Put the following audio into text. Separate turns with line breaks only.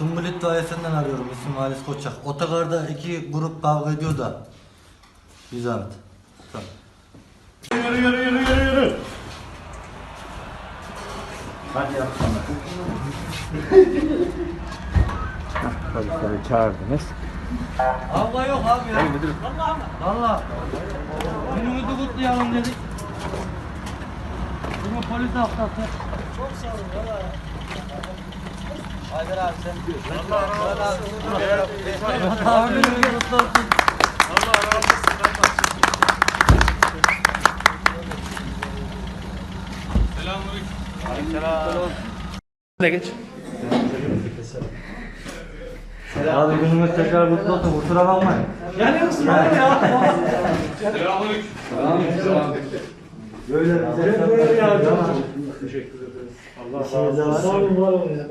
Sumbulit dairesinden arıyorum isim Halis Koçak. Otogarda iki grup kavga ediyor da. Bir zahmet. Tamam.
Yürü yürü yürü yürü yürü.
Polisleri çağırdınız.
Kavga yok abi ya. Valla. Günümüzü kutlayalım dedik. Bugün polis haftası. Çok sağ olun valla. Haydar abi sen diyor. Allah razı olsun. Abi günümüzü kutlu olsun.
Ne geç?
Abi günümüz tekrar kutlu olsun. Kusura bakmayın. Böyle bize böyle yardım. Teşekkür ederiz. Allah razı olsun. Sağ olun var olun ya.